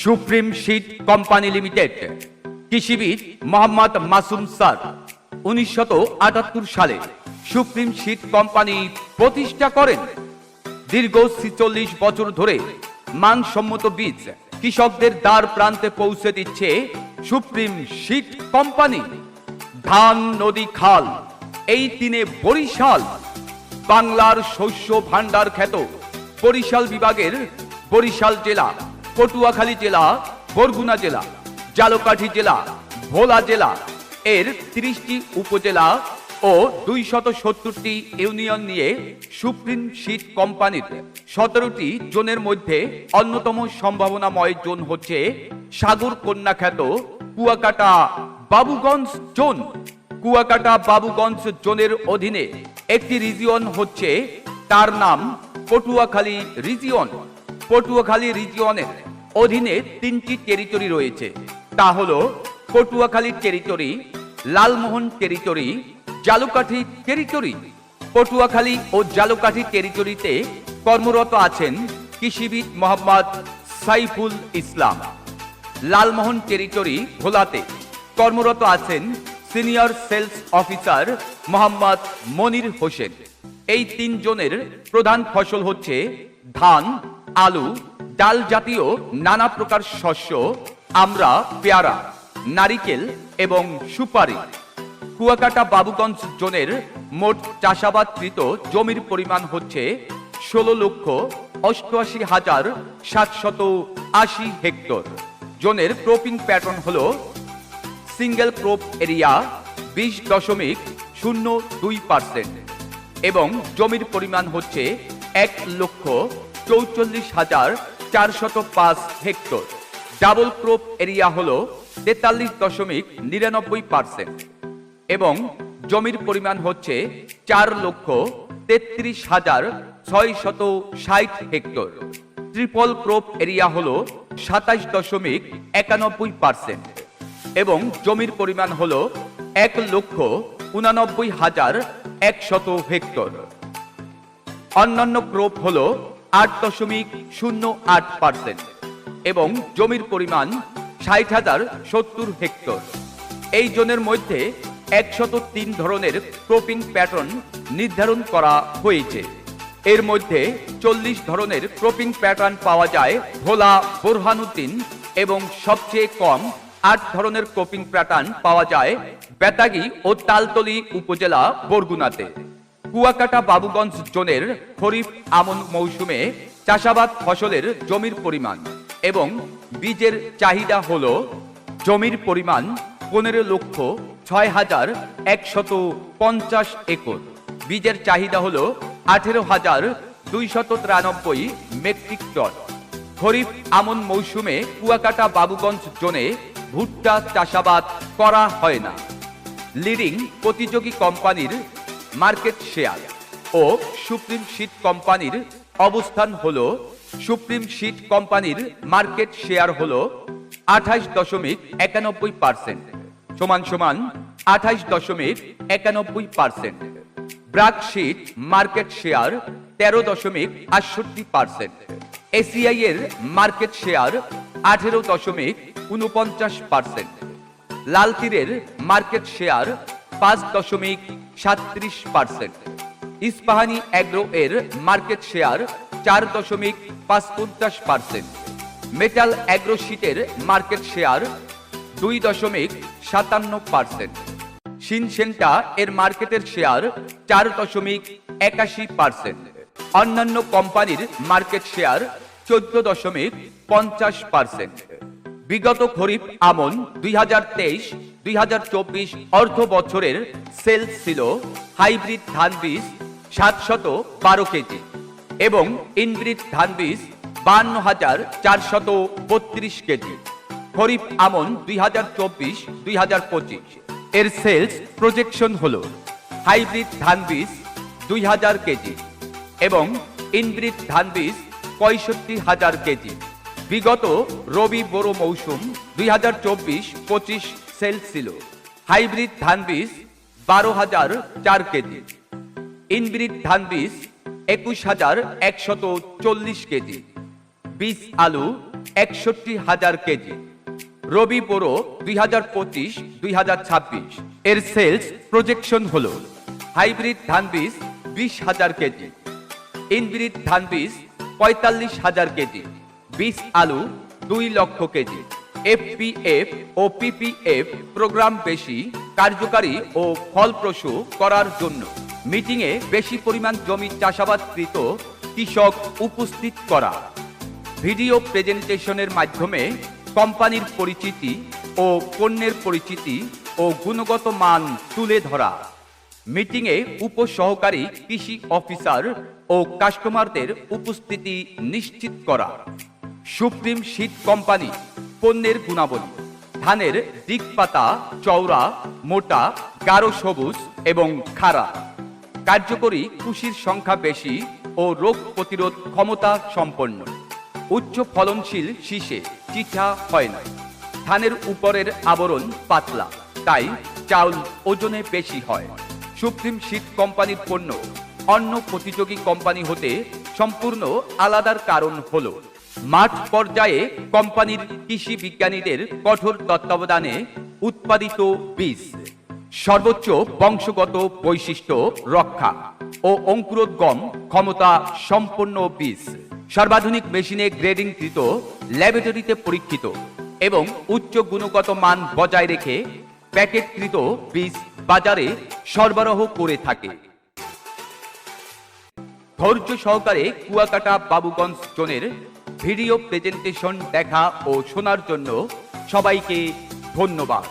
Supreme sheet company limited, কৃষিবিদ Mohammad Masum sir আটাত্তর সালে সুপ্রিম শীট কোম্পানি প্রতিষ্ঠা করেন। দীর্ঘ ছিচল্লিশ বছর ধরে মানসম্মত বীজ কৃষকদের দ্বার প্রান্তে পৌঁছে দিচ্ছে সুপ্রিম শীট কোম্পানি। ধান, নদী, খাল, এই তিনে বরিশাল, বাংলার শস্য ভাণ্ডার খ্যাত বরিশাল বিভাগের বরিশাল জেলা। পটুয়াখালী জেলা, বরগুনা জেলা, জালকাঠি জেলা, ভোলা জেলা। এর তিরিশটি উপজেলা ও দুইশত সত্তরটি ইউনিয়ন নিয়ে সুপ্রিম শীট কোম্পানির সতেরোটি জোনের মধ্যে অন্যতম সম্ভাবনাময় জোন হচ্ছে সাগর কন্যা খ্যাত কুয়াকাটা বাবুগঞ্জ জোন। কুয়াকাটা বাবুগঞ্জ জোনের অধীনে একটি রিজিয়ন হচ্ছে তার নাম পটুয়াখালী রিজিয়ন পটুয়াখালী রিজিয়নের অধীনে তিনটি টেরিটরি রয়েছে। তা হলো Patuakhali territory Lalmohan territory Jhalokathi territory Patuakhali ও জালুকাঠি টেরিটরিতে কর্মরত আছেন কৃষিবিদ মোহাম্মদ সাইফুল ইসলাম। লালমোহন টেরিটরি ভোলাতে কর্মরত আছেন senior sales officer Mohammad Monir Hossain. এই তিনজনের প্রধান ফসল হচ্ছে ধান আলু, ডাল জাতীয় নানা প্রকার শস্য, আমরা পেয়ারা, নারিকেল এবং সুপারি। কুয়াকাটা বাবুগঞ্জ জোনের মোট চাষাবাদকৃত জমির পরিমাণ হচ্ছে ষোলো লক্ষ অষ্টআশি হাজার সাতশত আশি হেক্টর। জোনের ক্রপিং প্যাটার্ন হল সিঙ্গেল ক্রপ এরিয়া বিশ দশমিক শূন্য দুই পার্সেন্ট এবং জমির পরিমাণ হচ্ছে এক লক্ষ চৌচল্লিশ হাজার চারশত পাঁচ হেক্টর। ডাবল ক্রপ এরিয়া হলো তেতাল্লিশ দশমিক নিরানব্বই পার্সেন্ট এবং জমির পরিমাণ হচ্ছে চার লক্ষ তেত্রিশ হাজার ছয় শত ষাট হেক্টর। ট্রিপল ক্রপ এরিয়া হলো সাতাশ দশমিক একানব্বই পার্সেন্ট এবং জমির পরিমাণ হলো এক লক্ষ উনানব্বই হাজার একশত হেক্টর। অন্যান্য ক্রপ হল আট দশমিক শূন্য আট পার্সেন্ট এবং জমির পরিমাণ ষাট হাজার সত্তর হেক্টর। এই জোনের মধ্যে একশত তিন ধরনের ক্রপিং প্যাটার্ন নির্ধারণ করা হয়েছে। এর মধ্যে চল্লিশ ধরনের ক্রপিং প্যাটার্ন পাওয়া যায় ভোলা, বোরহানুদ্দিন এবং সবচেয়ে কম আট ধরনের ক্রপিং প্যাটার্ন পাওয়া যায় বেতাগি ও তালতলি উপজেলা বরগুনাতে। কুয়াকাটা বাবুগঞ্জ জোনের খরিফ আমন মৌসুমে চাষাবাদ ফসলের জমির পরিমাণ এবং বীজের চাহিদা হল জমির পরিমাণ পনেরো লক্ষ ছয় হাজার একশত পঞ্চাশ একর। বীজের চাহিদা হল আঠেরো হাজার দুইশত তিরানব্বই মেট্রিক টন। খরিফ আমন মৌসুমে কুয়াকাটা বাবুগঞ্জ জোনে ভুট্টা চাষাবাদ করা হয় না। লিডিং প্রতিযোগী কোম্পানির মার্কেট শেয়ার ও সুপ্রিম শীট কোম্পানির অবস্থান হল, সুপ্রিম শীট কোম্পানির মার্কেট শেয়ার হল আঠাশ দশমিক একানব্বই পার্সেন্ট, সমান সমান আঠাশ দশমিক একানব্বই percent. BRAC sheet market share তেরো দশমিক আটষট্টি পার্সেন্ট। এসিআই এর মার্কেট শেয়ার আঠেরো দশমিক উনপঞ্চাশ পার্সেন্ট। লাল তীরের মার্কেট শেয়ার পাঁচ দশমিক সাত্রিশ পার্সেন্ট ইস্পাহানি অ্যাগ্রো এর মার্কেট শেয়ার চার দশমিক পাঁচ পঞ্চাশ পার্সেন্ট মেটাল অ্যাগ্রো শিটের মার্কেট শেয়ার দুই দশমিক সাতান্ন পার্সেন্ট সিনসেন্টা এর মার্কেটের শেয়ার চার দশমিক একাশি পার্সেন্ট অন্যান্য কোম্পানির মার্কেট শেয়ার চোদ্দ দশমিক পঞ্চাশ পার্সেন্ট বিগত খরিফ আমন দুই হাজার তেইশ দুই হাজার চব্বিশ অর্থ বছরের সেল ছিল হাইব্রিড ধান বীজ সাতশত বারো কেজি এবং ইনব্রিড ধান বীজ বান্ন হাজার চারশত বত্রিশ কেজি। খরিফ আমন দুই হাজার চব্বিশ এর সেলস প্রজেকশন হল হাইব্রিড ধান বীজ দুই হাজার কেজি এবং ইনব্রিড ধান বীজ পঁয়ষট্টি হাজার কেজি। বিগত রবি বোরো মৌসুম দুই হাজার চব্বিশ, পঁচিশ সেল ছিল। হাইব্রিড ধান বীজ বারো হাজার চার কেজি। ইনব্রিড ধান বীজ একুশ হাজার একশত চল্লিশ কেজি। বীজ আলু একষট্টি হাজার কেজি। রবি বোরো দুই হাজার পঁচিশ, দুই হাজার ছাব্বিশ। এর সেলস প্রজেকশন হল, হাইব্রিড ধান বীজ বিশ হাজার কেজি। ইনব্রিড ধান বীজ পঁয়তাল্লিশ হাজার কেজি। বীজ আলু দুই লক্ষ কেজি। এফপিএফ ও পিপিএফ প্রোগ্রাম বেশি কার্যকারী ও ফলপ্রসূ করার জন্য মিটিংয়ে বেশি পরিমাণ জমি চাষাবাদকৃত কৃষক উপস্থিত করা, ভিডিও প্রেজেন্টেশনের মাধ্যমে কোম্পানির পরিচিতি ও পণ্যের পরিচিতি ও গুণগত মান তুলে ধরা মিটিংয়ে উপসহকারী কৃষি অফিসার ও কাস্টমারদের উপস্থিতি নিশ্চিত করা, সুপ্রিম শীত কোম্পানি পণ্যের গুণাবলী। ধানের দিক পাতা চওড়া, মোটা, গাঢ় সবুজ এবং খাড়া। কার্যকরী কৃষির সংখ্যা বেশি ও রোগ প্রতিরোধ ক্ষমতা সম্পন্ন। উচ্চ ফলনশীল শীষে চিঠা হয় না। ধানের উপরের আবরণ পাতলা, তাই চাউল ওজনে বেশি হয়। সুপ্রিম শীত কোম্পানির পণ্য অন্য প্রতিযোগী কোম্পানি হতে সম্পূর্ণ আলাদার কারণ হলো। মাঠ পর্যায়ে কোম্পানির কৃষি বিজ্ঞানীদের কঠোর তত্ত্বাবধানে উৎপাদিত বীজ, সর্বোচ্চ বংশগত বৈশিষ্ট্য রক্ষা ও অঙ্কুরোদ্গম ক্ষমতা সম্পন্ন বীজ, সর্বাধুনিক মেশিনে গ্রেডিংকৃত, ল্যাবরেটরিতে পরীক্ষিত এবং উচ্চ গুণগত মান বজায় রেখে প্যাকেটকৃত বীজ বাজারে সরবরাহ করে থাকে। ধৈর্য সহকারে কুয়াকাটা বাবুগঞ্জ জোনের ভিডিও প্রেজেন্টেশন দেখা ও শোনার জন্য সবাইকে ধন্যবাদ।